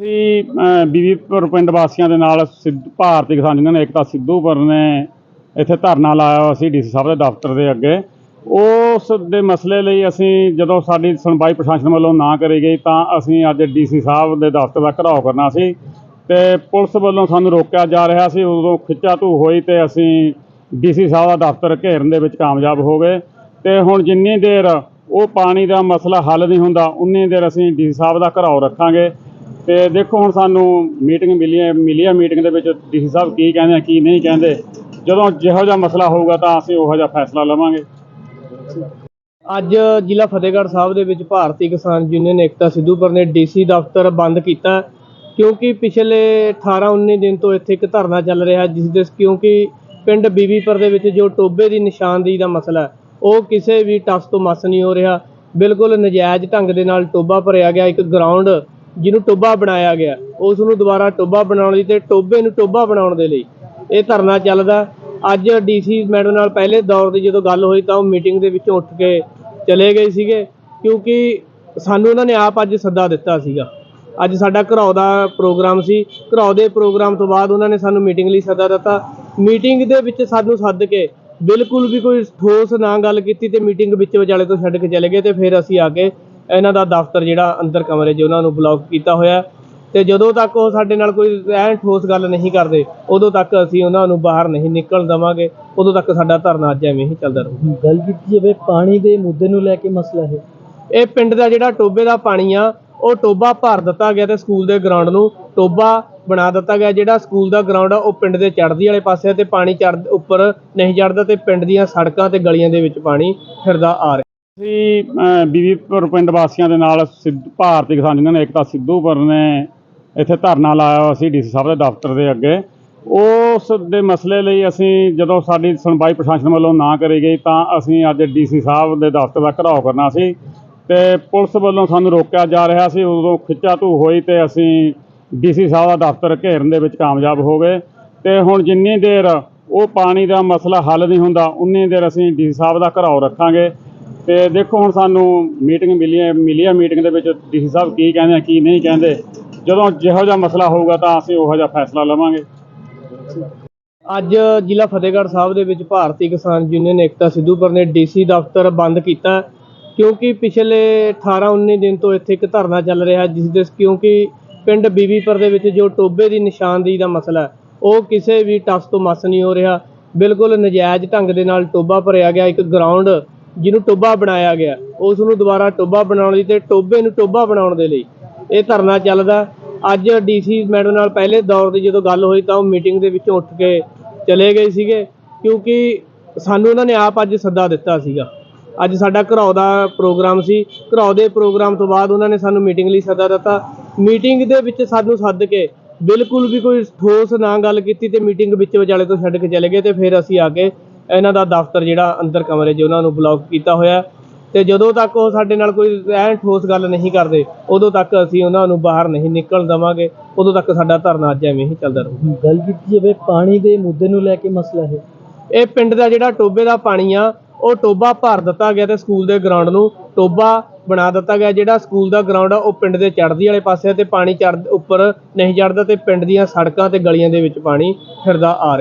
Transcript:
ਅਸੀਂ ਬੀਬੀਪੁਰ ਪਿੰਡ ਵਾਸੀਆਂ ਦੇ ਨਾਲ ਸਿੱਧ- ਭਾਰਤੀ ਕਿਸਾਨ ਯੂਨੀਅਨ, ਏਕਤਾ ਸਿੱਧੂਪੁਰ ਨੇ ਇੱਥੇ ਧਰਨਾ ਲਾਇਆ ਹੋਇਆ ਸੀ ਡੀਸੀ ਸਾਹਿਬ ਦੇ ਦਫ਼ਤਰ ਦੇ ਅੱਗੇ। ਉਸ ਦੇ ਮਸਲੇ ਲਈ ਅਸੀਂ ਜਦੋਂ ਸਾਡੀ ਸੁਣਵਾਈ ਪ੍ਰਸ਼ਾਸਨ ਵੱਲੋਂ ਨਾ ਕਰੀ ਗਈ, ਤਾਂ ਅਸੀਂ ਅੱਜ ਡੀਸੀ ਸਾਹਿਬ ਦੇ ਦਫ਼ਤਰ ਦਾ ਘਰਾਓ ਕਰਨਾ ਸੀ ਤੇ ਪੁਲਿਸ ਵੱਲੋਂ ਸਾਨੂੰ ਰੋਕਿਆ ਜਾ ਰਿਹਾ ਸੀ। ਉਦੋਂ ਖਿੱਚਾ ਧੂ ਹੋਈ ਤੇ ਅਸੀਂ ਡੀਸੀ ਸਾਹਿਬ ਦਾ ਦਫ਼ਤਰ ਘੇਰਨ ਦੇ ਵਿੱਚ ਕਾਮਯਾਬ ਹੋ ਗਏ। ਤੇ ਹੁਣ ਜਿੰਨੀ ਦੇਰ ਉਹ ਪਾਣੀ ਦਾ ਮਸਲਾ ਹੱਲ ਨਹੀਂ ਹੁੰਦਾ, ਉਨੀ ਦੇਰ ਅਸੀਂ ਡੀਸੀ ਸਾਹਿਬ ਦਾ ਘਰਾਓ ਰੱਖਾਂਗੇ। ਤੇ ਦੇਖੋ ਹੁਣ ਸਾਨੂੰ ਮੀਟਿੰਗ ਮਿਲੀ ਹੈ ਮਿਲੀ ਹੈ ਮੀਟਿੰਗ ਦੇ ਵਿੱਚ ਡੀਸੀ ਸਾਹਿਬ ਕੀ ਕਹਿੰਦੇ ਆ, ਕੀ ਨਹੀਂ ਕਹਿੰਦੇ। ਜਦੋਂ ਜਿਹੋ ਜਿਹਾ ਮਸਲਾ ਹੋਊਗਾ ਤਾਂ ਅਸੀਂ ਉਹੋ ਜਿਹਾ ਫੈਸਲਾ ਲਵਾਂਗੇ। ਅੱਜ ਜ਼ਿਲ੍ਹਾ ਫਤਿਹਗੜ੍ਹ ਸਾਹਿਬ ਦੇ ਵਿੱਚ ਭਾਰਤੀ ਕਿਸਾਨ ਯੂਨੀਅਨ ਏਕਤਾ ਸਿੱਧੂਪੁਰ ਨੇ ਡੀਸੀ ਦਫ਼ਤਰ ਬੰਦ ਕੀਤਾ ਕਿਉਂਕਿ ਪਿਛਲੇ 18-19 ਦਿਨ ਤੋਂ ਇੱਥੇ ਇੱਕ ਧਰਨਾ ਚੱਲ ਰਿਹਾ ਜਿਸ ਦੇ ਕਿਉਂਕਿ ਪਿੰਡ ਬੀਬੀਪੁਰ ਦੇ ਵਿੱਚ ਜੋ ਟੋਬੇ ਦੀ ਨਿਸ਼ਾਨਦੇਹੀ ਦਾ ਮਸਲਾ ਉਹ ਕਿਸੇ ਵੀ ਟਸ ਤੋਂ ਮਸ ਨਹੀਂ ਹੋ ਰਿਹਾ। ਬਿਲਕੁਲ ਨਜਾਇਜ਼ ਢੰਗ ਦੇ ਨਾਲ ਟੋਬਾ ਭਰਿਆ ਗਿਆ, ਇੱਕ ਗਰਾਊਂਡ ਜਿਹਨੂੰ ਟੋਬਾ ਬਣਾਇਆ ਗਿਆ, ਉਸ ਨੂੰ ਦੁਬਾਰਾ ਟੋਬਾ ਬਣਾਉਣ ਲਈ ਤੇ ਟੋਬੇ ਨੂੰ ਟੋਬਾ ਬਣਾਉਣ ਦੇ ਲਈ ਇਹ ਧਰਨਾ ਚੱਲਦਾ। ਅੱਜ ਡੀਸੀ ਮੈਡਮ ਨਾਲ ਪਹਿਲੇ ਦੌਰ ਦੀ ਜਦੋਂ ਗੱਲ ਹੋਈ ਤਾਂ ਉਹ ਮੀਟਿੰਗ ਦੇ ਵਿੱਚੋਂ ਉੱਠ ਕੇ ਚਲੇ ਗਏ ਸੀਗੇ, ਕਿਉਂਕਿ ਸਾਨੂੰ ਉਹਨਾਂ ਨੇ ਆਪ ਅੱਜ ਸੱਦਾ ਦਿੱਤਾ ਸੀਗਾ। ਅੱਜ ਸਾਡਾ ਘਰਾਓ ਦਾ ਪ੍ਰੋਗਰਾਮ ਸੀ ਘਰਾਓ ਦੇ ਪ੍ਰੋਗਰਾਮ ਤੋਂ ਬਾਅਦ ਉਹਨਾਂ ਨੇ ਸਾਨੂੰ ਮੀਟਿੰਗ ਲਈ ਸੱਦਾ ਦਿੱਤਾ। ਮੀਟਿੰਗ ਦੇ ਵਿੱਚ ਸਾਨੂੰ ਸੱਦ ਕੇ ਬਿਲਕੁਲ ਵੀ ਕੋਈ ਠੋਸ ਨਾ ਗੱਲ ਕੀਤੀ ਤੇ ਮੀਟਿੰਗ ਵਿੱਚ ਵਿਚਾਲੇ ਤੋਂ ਛੱਡ ਕੇ ਚਲੇ ਗਏ ਤੇ ਫਿਰ ਅਸੀਂ ਆ ਕੇ ਇਹਨਾਂ ਦਾ ਦਫ਼ਤਰ ਜਿਹੜਾ ਅੰਦਰ ਕਮਰੇ 'ਚ ਉਹਨਾਂ ਨੂੰ ਬਲੌਕ ਕੀਤਾ ਹੋਇਆ ਤੇ ਜਦੋਂ ਤੱਕ ਉਹ ਸਾਡੇ ਨਾਲ ਕੋਈ ਐਨ ਠੋਸ ਗੱਲ ਨਹੀਂ ਕਰਦੇ ਉਦੋਂ ਤੱਕ ਅਸੀਂ ਉਹਨਾਂ ਨੂੰ ਬਾਹਰ ਨਹੀਂ ਨਿਕਲਣ ਦੇਵਾਂਗੇ। ਉਦੋਂ ਤੱਕ ਸਾਡਾ ਧਰਨਾ ਅੱਜ ਐਵੇਂ ਹੀ ਚੱਲਦਾ ਰਹੂ। ਗੱਲ ਕੀਤੀ ਜਾਵੇ ਪਾਣੀ ਦੇ ਮੁੱਦੇ ਨੂੰ ਲੈ ਕੇ ਮਸਲਾ ਹੈ ਇਹ ਪਿੰਡ ਦਾ ਜਿਹੜਾ ਟੋਬੇ ਦਾ ਪਾਣੀ ਆ ਉਹ ਟੋਬਾ ਭਰ ਦਿੱਤਾ ਗਿਆ ਤੇ ਸਕੂਲ ਦੇ ਗਰਾਊਂਡ ਨੂੰ ਟੋਬਾ ਬਣਾ ਦਿੱਤਾ ਗਿਆ ਜਿਹੜਾ ਸਕੂਲ ਦਾ ਗਰਾਊਂਡ ਆ ਉਹ ਪਿੰਡ ਦੇ ਚੜ੍ਹਦੀ ਵਾਲੇ ਪਾਸੇ ਆ ਤੇ ਪਾਣੀ ਚੜ ਉੱਪਰ ਨਹੀਂ ਚੜਦਾ ਤੇ ਪਿੰਡ ਦੀਆਂ ਸੜਕਾਂ ਤੇ ਗਲੀਆਂ ਦੇ ਵਿੱਚ ਪਾਣੀ ਫਿਰਦਾ ਆ ਰਿਹਾ। ਅਸੀਂ ਬੀਬੀਪੁਰ ਪਿੰਡ ਵਾਸੀਆਂ ਦੇ ਨਾਲ ਸਿੱਧ- ਭਾਰਤੀ ਕਿਸਾਨ ਯੂਨੀਅਨ, ਏਕਤਾ ਸਿੱਧੂਪੁਰ ਨੇ ਇੱਥੇ ਧਰਨਾ ਲਾਇਆ ਹੋਇਆ ਸੀ ਡੀਸੀ ਸਾਹਿਬ ਦੇ ਦਫ਼ਤਰ ਦੇ ਅੱਗੇ। ਉਸ ਦੇ ਮਸਲੇ ਲਈ ਅਸੀਂ ਜਦੋਂ ਸਾਡੀ ਸੁਣਵਾਈ ਪ੍ਰਸ਼ਾਸਨ ਵੱਲੋਂ ਨਾ ਕਰੀ ਗਈ ਤਾਂ ਅਸੀਂ ਅੱਜ ਡੀਸੀ ਸਾਹਿਬ ਦੇ ਦਫ਼ਤਰ ਦਾ ਘਰਾਓ ਕਰਨਾ ਸੀ ਤੇ ਪੁਲਿਸ ਵੱਲੋਂ ਸਾਨੂੰ ਰੋਕਿਆ ਜਾ ਰਿਹਾ ਸੀ। ਉਦੋਂ ਖਿੱਚਾ ਧੂ ਹੋਈ ਤੇ ਅਸੀਂ ਡੀਸੀ ਸਾਹਿਬ ਦਾ ਦਫ਼ਤਰ ਘੇਰਨ ਦੇ ਵਿੱਚ ਕਾਮਯਾਬ ਹੋ ਗਏ। ਤੇ ਹੁਣ ਜਿੰਨੀ ਦੇਰ ਉਹ ਪਾਣੀ ਦਾ ਮਸਲਾ ਹੱਲ ਨਹੀਂ ਹੁੰਦਾ, ਉਨੀ ਦੇਰ ਅਸੀਂ ਡੀਸੀ ਸਾਹਿਬ ਦਾ ਘਰਾਓ ਰੱਖਾਂਗੇ। ਤੇ ਦੇਖੋ ਹੁਣ ਸਾਨੂੰ ਮੀਟਿੰਗ ਮਿਲੀ ਹੈ ਮਿਲੀ ਹੈ ਮੀਟਿੰਗ ਦੇ ਵਿੱਚ ਡੀਸੀ ਸਾਹਿਬ ਕੀ ਕਹਿੰਦੇ ਆ, ਕੀ ਨਹੀਂ ਕਹਿੰਦੇ। ਜਦੋਂ ਜਿਹੋ ਜਿਹਾ ਮਸਲਾ ਹੋਊਗਾ ਤਾਂ ਅਸੀਂ ਉਹੋ ਜਿਹਾ ਫੈਸਲਾ ਲਵਾਂਗੇ। ਅੱਜ ਜ਼ਿਲ੍ਹਾ ਫਤਿਹਗੜ੍ਹ ਸਾਹਿਬ ਦੇ ਵਿੱਚ ਭਾਰਤੀ ਕਿਸਾਨ ਯੂਨੀਅਨ ਏਕਤਾ ਸਿੱਧੂਪੁਰ ਨੇ ਡੀਸੀ ਦਫ਼ਤਰ ਬੰਦ ਕੀਤਾ ਕਿਉਂਕਿ ਪਿਛਲੇ 18-19 ਦਿਨ ਤੋਂ ਇੱਥੇ ਇੱਕ ਧਰਨਾ ਚੱਲ ਰਿਹਾ ਜਿਸ ਦੇ ਕਿਉਂਕਿ ਪਿੰਡ ਬੀਬੀਪੁਰ ਦੇ ਵਿੱਚ ਜੋ ਟੋਬੇ ਦੀ ਨਿਸ਼ਾਨਦੇਹੀ ਦਾ ਮਸਲਾ ਉਹ ਕਿਸੇ ਵੀ ਟਸ ਤੋਂ ਮਸ ਨਹੀਂ ਹੋ ਰਿਹਾ। ਬਿਲਕੁਲ ਨਜਾਇਜ਼ ਢੰਗ ਦੇ ਨਾਲ ਟੋਬਾ ਭਰਿਆ ਗਿਆ, ਇੱਕ ਗਰਾਊਂਡ ਜਿਹਨੂੰ ਟੋਬਾ ਬਣਾਇਆ ਗਿਆ, ਉਸ ਨੂੰ ਦੁਬਾਰਾ ਟੋਬਾ ਬਣਾਉਣ ਲਈ ਤੇ ਟੋਬੇ ਨੂੰ ਟੋਬਾ ਬਣਾਉਣ ਦੇ ਲਈ ਇਹ ਧਰਨਾ ਚੱਲਦਾ। ਅੱਜ ਡੀਸੀ ਮੈਡਮ ਨਾਲ ਪਹਿਲੇ ਦੌਰ ਦੀ ਜਦੋਂ ਗੱਲ ਹੋਈ ਤਾਂ ਉਹ ਮੀਟਿੰਗ ਦੇ ਵਿੱਚੋਂ ਉੱਠ ਕੇ ਚਲੇ ਗਏ ਸੀਗੇ, ਕਿਉਂਕਿ ਸਾਨੂੰ ਉਹਨਾਂ ਨੇ ਆਪ ਅੱਜ ਸੱਦਾ ਦਿੱਤਾ ਸੀਗਾ। ਅੱਜ ਸਾਡਾ ਘਰਾਓ ਦਾ ਪ੍ਰੋਗਰਾਮ ਸੀ ਘਰਾਓ ਦੇ ਪ੍ਰੋਗਰਾਮ ਤੋਂ ਬਾਅਦ ਉਹਨਾਂ ਨੇ ਸਾਨੂੰ ਮੀਟਿੰਗ ਲਈ ਸੱਦਾ ਦਿੱਤਾ। ਮੀਟਿੰਗ ਦੇ ਵਿੱਚ ਸਾਨੂੰ ਸੱਦ ਕੇ ਬਿਲਕੁਲ ਵੀ ਕੋਈ ਠੋਸ ਨਾ ਗੱਲ ਕੀਤੀ ਤੇ ਮੀਟਿੰਗ ਵਿੱਚ ਵਿਚਾਲੇ ਤੋਂ ਛੱਡ ਕੇ ਚਲੇ ਗਏ ਤੇ ਫਿਰ ਅਸੀਂ ਆ ਕੇ ਇਹਨਾਂ ਦਾ ਦਫ਼ਤਰ ਜਿਹੜਾ ਅੰਦਰ ਕਮਰੇ 'ਚ ਉਹਨਾਂ ਨੂੰ ਬਲੌਕ ਕੀਤਾ ਹੋਇਆ ਤੇ ਜਦੋਂ ਤੱਕ ਉਹ ਸਾਡੇ ਨਾਲ ਕੋਈ ਐਨ ਠੋਸ ਗੱਲ ਨਹੀਂ ਕਰਦੇ ਉਦੋਂ ਤੱਕ ਅਸੀਂ ਉਹਨਾਂ ਨੂੰ ਬਾਹਰ ਨਹੀਂ ਨਿਕਲਣ ਦੇਵਾਂਗੇ। ਉਦੋਂ ਤੱਕ ਸਾਡਾ ਧਰਨਾ ਅੱਜ ਐਵੇਂ ਹੀ ਚੱਲਦਾ ਰਹੂ ਗੱਲ ਕੀਤੀ ਜਾਵੇ ਪਾਣੀ ਦੇ ਮੁੱਦੇ ਨੂੰ ਲੈ ਕੇ ਮਸਲਾ ਹੈ ਇਹ ਪਿੰਡ ਦਾ ਜਿਹੜਾ ਟੋਬੇ ਦਾ ਪਾਣੀ ਆ ਉਹ ਟੋਬਾ ਭਰ ਦਿੱਤਾ ਗਿਆ ਤੇ ਸਕੂਲ ਦੇ ਗਰਾਊਂਡ ਨੂੰ ਟੋਬਾ ਬਣਾ ਦਿੱਤਾ ਗਿਆ ਜਿਹੜਾ ਸਕੂਲ ਦਾ ਗਰਾਊਂਡ ਆ ਉਹ ਪਿੰਡ ਦੇ ਚੜ੍ਹਦੀ ਵਾਲੇ ਪਾਸੇ ਤੇ ਪਾਣੀ ਚੜ ਉੱਪਰ ਨਹੀਂ ਚੜਦਾ ਤੇ ਪਿੰਡ ਦੀਆਂ ਸੜਕਾਂ ਤੇ ਗਲੀਆਂ ਦੇ ਵਿੱਚ ਪਾਣੀ ਫਿਰਦਾ ਆ ਰਿਹਾ